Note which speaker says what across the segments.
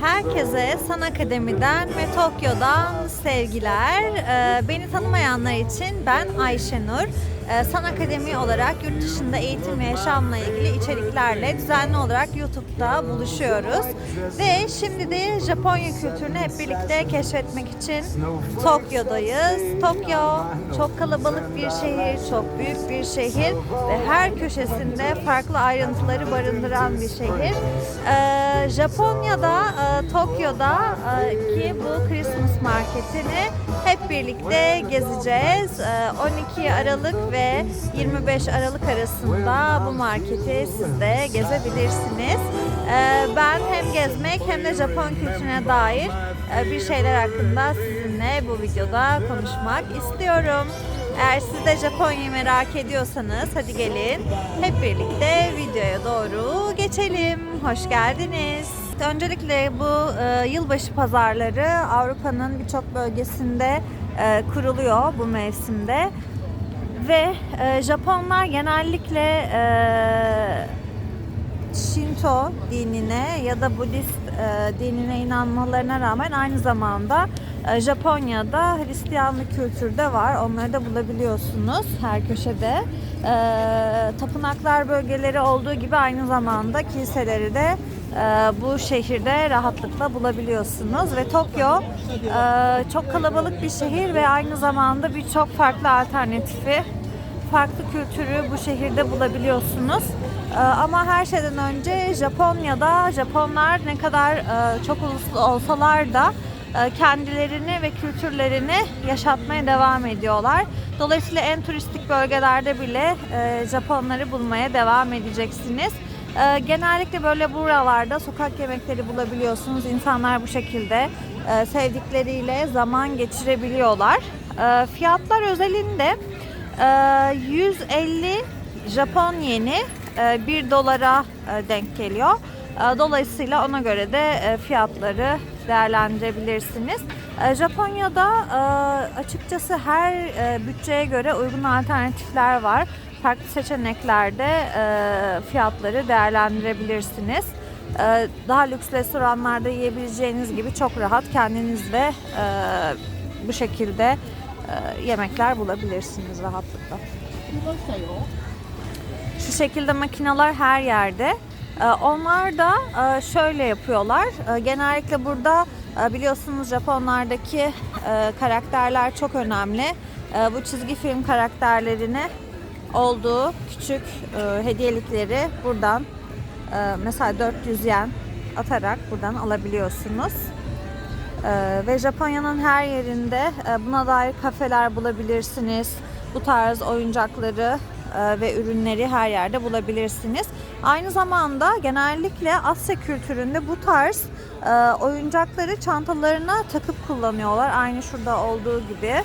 Speaker 1: Herkese San Akademi'den ve Tokyo'dan sevgiler. Ee, Beni tanımayanlar için ben Ayşenur. Ee, San Akademi olarak yurt dışında eğitim ve yaşamla ilgili içeriklerle düzenli olarak YouTube'da buluşuyoruz. Ve şimdi de Japonya kültürünü hep birlikte keşfetmek için Tokyo'dayız. Tokyo çok kalabalık bir şehir, çok büyük bir şehir ve her köşesinde farklı ayrıntıları barındıran bir şehir. Ee, Japonya'da, e, Tokyo'da e, ki bu Christmas marketini hep birlikte gezeceğiz. Ee, 12 Aralık ve 25 Aralık arasında bu marketi siz de gezebilirsiniz. Ee, Ben hem gezmek hem de Japon kültürüne dair e, bir şeyler hakkında sizinle bu videoda konuşmak istiyorum. Eğer siz de Japonya'yı merak ediyorsanız hadi gelin hep birlikte videoya doğru geçelim. Hoş geldiniz. Öncelikle bu e, yılbaşı pazarları Avrupa'nın birçok bölgesinde e, kuruluyor bu mevsimde. Ve e, Japonlar genellikle e, Shinto dinine ya da Budist e, dinine inanmalarına rağmen aynı zamanda e, Japonya'da Hristiyanlık kültürü de var. Onları da bulabiliyorsunuz her köşede. E, tapınaklar bölgeleri olduğu gibi aynı zamanda kiliseleri de bu şehirde rahatlıkla bulabiliyorsunuz. Ve Tokyo e, çok kalabalık bir şehir ve aynı zamanda birçok farklı alternatifi farklı kültürü bu şehirde bulabiliyorsunuz. Ee, Ama her şeyden önce Japonya'da Japonlar ne kadar e, çok uluslu olsalar da e, kendilerini ve kültürlerini yaşatmaya devam ediyorlar. Dolayısıyla en turistik bölgelerde bile Japonları bulmaya devam edeceksiniz. E, Genellikle böyle buralarda sokak yemekleri bulabiliyorsunuz. İnsanlar bu şekilde e, sevdikleriyle zaman geçirebiliyorlar. E, Fiyatlar özelinde ee, 150 Japon yeni 1 dolara e, denk geliyor. Ee, Dolayısıyla ona göre de e, fiyatları değerlendirebilirsiniz. Ee, Japonya'da e, açıkçası her e, bütçeye göre uygun alternatifler var. Farklı seçeneklerde e, fiyatları değerlendirebilirsiniz. Daha lüks restoranlarda yiyebileceğiniz gibi çok rahat kendiniz de bu şekilde yemekler bulabilirsiniz rahatlıkla. Şu şekilde makineler her yerde. Onlar da şöyle yapıyorlar. Genellikle burada biliyorsunuz Japonlardaki e, karakterler çok önemli. E, Bu çizgi film karakterlerini olduğu küçük e, hediyelikleri buradan mesela 400 yen atarak buradan alabiliyorsunuz. Ee, ve Japonya'nın her yerinde buna dair kafeler bulabilirsiniz. Bu tarz oyuncakları ve ürünleri her yerde bulabilirsiniz. Aynı zamanda genellikle Asya kültüründe bu tarz e, oyuncakları çantalarına takıp kullanıyorlar. Aynı şurada olduğu gibi. E,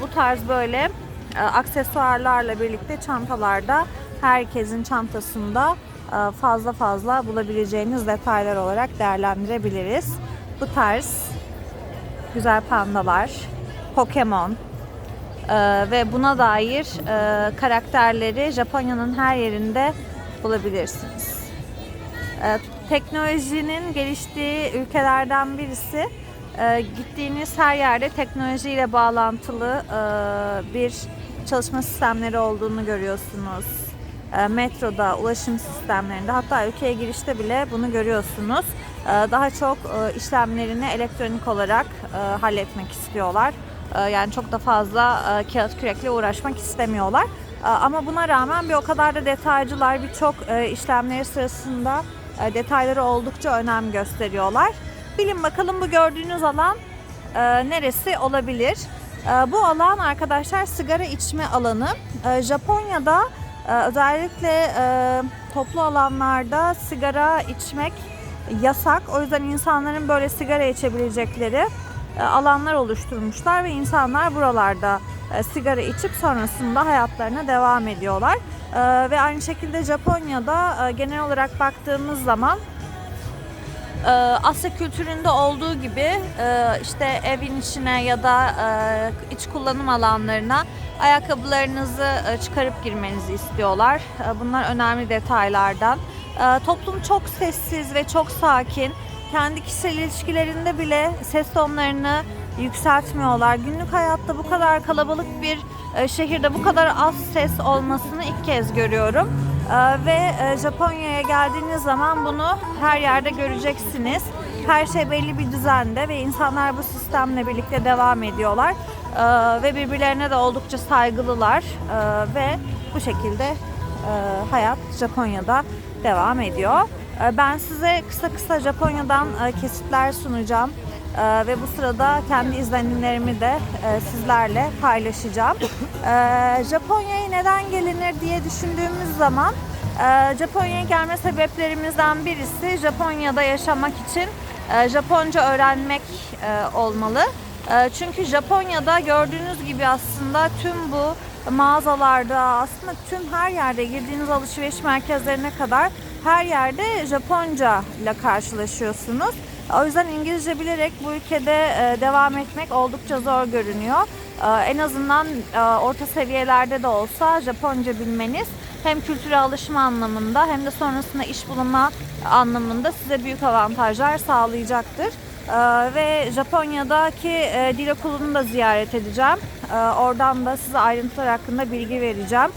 Speaker 1: Bu tarz böyle e, aksesuarlarla birlikte çantalarda herkesin çantasında e, fazla fazla bulabileceğiniz detaylar olarak değerlendirebiliriz. Bu tarz güzel pandalar, Pokemon e, ve buna dair e, karakterleri Japonya'nın her yerinde bulabilirsiniz. E, teknolojinin geliştiği ülkelerden birisi. E, gittiğiniz her yerde teknolojiyle bağlantılı e, bir çalışma sistemleri olduğunu görüyorsunuz. Metroda, ulaşım sistemlerinde hatta ülkeye girişte bile bunu görüyorsunuz. Daha çok işlemlerini elektronik olarak halletmek istiyorlar. E, Yani çok da fazla e, kağıt kürekle uğraşmak istemiyorlar. E, Ama buna rağmen bir o kadar da detaycılar birçok e, işlemleri sırasında e, detayları oldukça önem gösteriyorlar. Bilin bakalım bu gördüğünüz alan neresi olabilir? Bu alan arkadaşlar sigara içme alanı. Japonya'da özellikle toplu alanlarda sigara içmek yasak. O yüzden insanların böyle sigara içebilecekleri alanlar oluşturmuşlar ve insanlar buralarda e, sigara içip sonrasında hayatlarına devam ediyorlar. E, ve aynı şekilde Japonya'da e, genel olarak baktığımız zaman e, Asya kültüründe olduğu gibi e, işte evin içine ya da e, iç kullanım alanlarına ayakkabılarınızı e, çıkarıp girmenizi istiyorlar. E, Bunlar önemli detaylardan. E, Toplum çok sessiz ve çok sakin. Kendi kişisel ilişkilerinde bile ses tonlarını yükseltmiyorlar. Günlük hayatta bu kadar kalabalık bir e, şehirde bu kadar az ses olmasını ilk kez görüyorum. E, ve e, Japonya'ya geldiğiniz zaman bunu her yerde göreceksiniz. Her şey belli bir düzende ve insanlar bu sistemle birlikte devam ediyorlar. Ve birbirlerine de oldukça saygılılar. Ve bu şekilde hayat Japonya'da devam ediyor. E, ben size kısa kısa Japonya'dan e, kesitler sunacağım. E, ve bu sırada kendi izlenimlerimi de e, sizlerle paylaşacağım. E, Japonya'ya neden gelinir diye düşündüğümüz zaman e, Japonya'ya gelme sebeplerimizden birisi Japonya'da yaşamak için Japonca öğrenmek olmalı. Çünkü Japonya'da gördüğünüz gibi aslında tüm bu mağazalarda aslında tüm her yerde girdiğiniz alışveriş merkezlerine kadar her yerde Japonca ile karşılaşıyorsunuz. O yüzden İngilizce bilerek bu ülkede e, devam etmek oldukça zor görünüyor. E, En azından e, orta seviyelerde de olsa Japonca bilmeniz hem kültüre alışma anlamında hem de sonrasında iş bulma anlamında size büyük avantajlar sağlayacaktır. Ve Japonya'daki dil okulunu da ziyaret edeceğim. Oradan da size ayrıntılar hakkında bilgi vereceğim.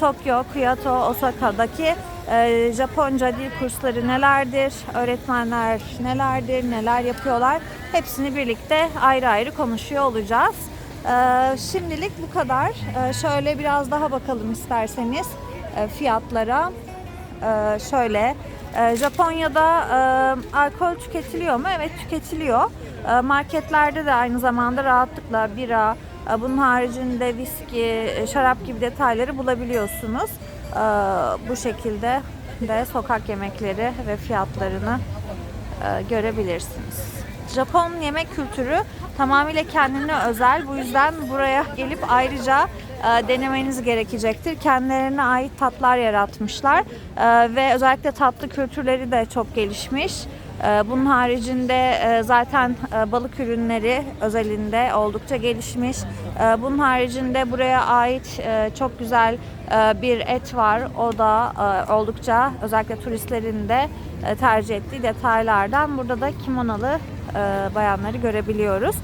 Speaker 1: Tokyo, Kyoto, Osaka'daki e, Japonca dil kursları nelerdir, öğretmenler nelerdir, neler yapıyorlar hepsini birlikte ayrı ayrı konuşuyor olacağız. E, Şimdilik bu kadar. E, Şöyle biraz daha bakalım isterseniz e, fiyatlara. Şöyle e, Japonya'da e, alkol tüketiliyor mu? Evet tüketiliyor. Marketlerde de aynı zamanda rahatlıkla bira, bunun haricinde viski, şarap gibi detayları bulabiliyorsunuz. E, Bu şekilde de sokak yemekleri ve fiyatlarını e, görebilirsiniz. Japon yemek kültürü tamamıyla kendine özel. Bu yüzden buraya gelip ayrıca e, denemeniz gerekecektir. Kendilerine ait tatlar yaratmışlar E, ve özellikle tatlı kültürleri de çok gelişmiş. E, Bunun haricinde e, zaten e, balık ürünleri özelinde oldukça gelişmiş. E, Bunun haricinde buraya ait e, çok güzel bir et var. O da oldukça özellikle turistlerin de tercih ettiği detaylardan. Burada da kimonalı bayanları görebiliyoruz.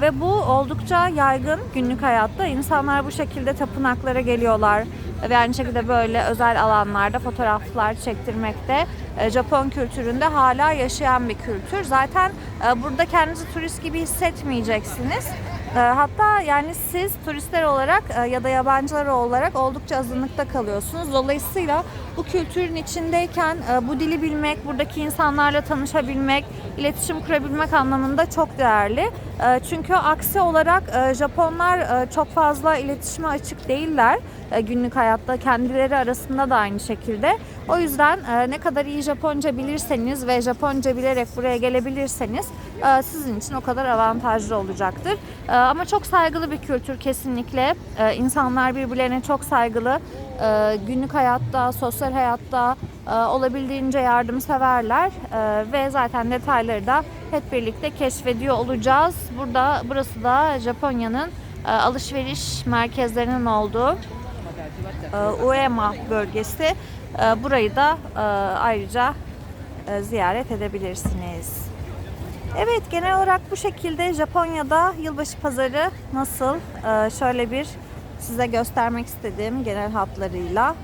Speaker 1: Ve bu oldukça yaygın günlük hayatta. İnsanlar bu şekilde tapınaklara geliyorlar ve aynı şekilde böyle özel alanlarda fotoğraflar çektirmekte e, Japon kültüründe hala yaşayan bir kültür. Zaten e, burada kendinizi turist gibi hissetmeyeceksiniz. E, Hatta yani siz turistler olarak e, ya da yabancılar olarak oldukça azınlıkta kalıyorsunuz. Dolayısıyla bu kültürün içindeyken e, bu dili bilmek, buradaki insanlarla tanışabilmek, iletişim kurabilmek anlamında çok değerli. E, Çünkü aksi olarak Japonlar çok fazla iletişime açık değiller günlük hayatta kendileri arasında da aynı şekilde. O yüzden ne kadar iyi Japonca bilirseniz ve Japonca bilerek buraya gelebilirseniz sizin için o kadar avantajlı olacaktır. Ama çok saygılı bir kültür kesinlikle. E, İnsanlar birbirlerine çok saygılı. E, Günlük hayatta, sosyal hayatta e, olabildiğince yardımseverler E, ve zaten detayları da hep birlikte keşfediyor olacağız. Burada burası da Japonya'nın e, alışveriş merkezlerinin olduğu e, Uema bölgesi. Burayı da ayrıca ziyaret edebilirsiniz. Evet genel olarak bu şekilde Japonya'da yılbaşı pazarı nasıl? E, Şöyle bir size göstermek istediğim genel hatlarıyla.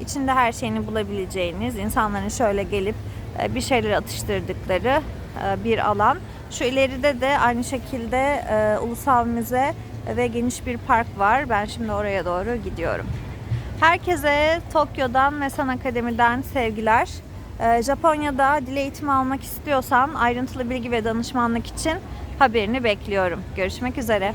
Speaker 1: İçinde her şeyini bulabileceğiniz, insanların şöyle gelip e, bir şeyler atıştırdıkları e, bir alan. Şu ileride de aynı şekilde e, ulusal müze ve geniş bir park var. Ben şimdi oraya doğru gidiyorum. Herkese Tokyo'dan ve San Akademi'den sevgiler. Ee, Japonya'da dil eğitimi almak istiyorsan ayrıntılı bilgi ve danışmanlık için haberini bekliyorum. Görüşmek üzere.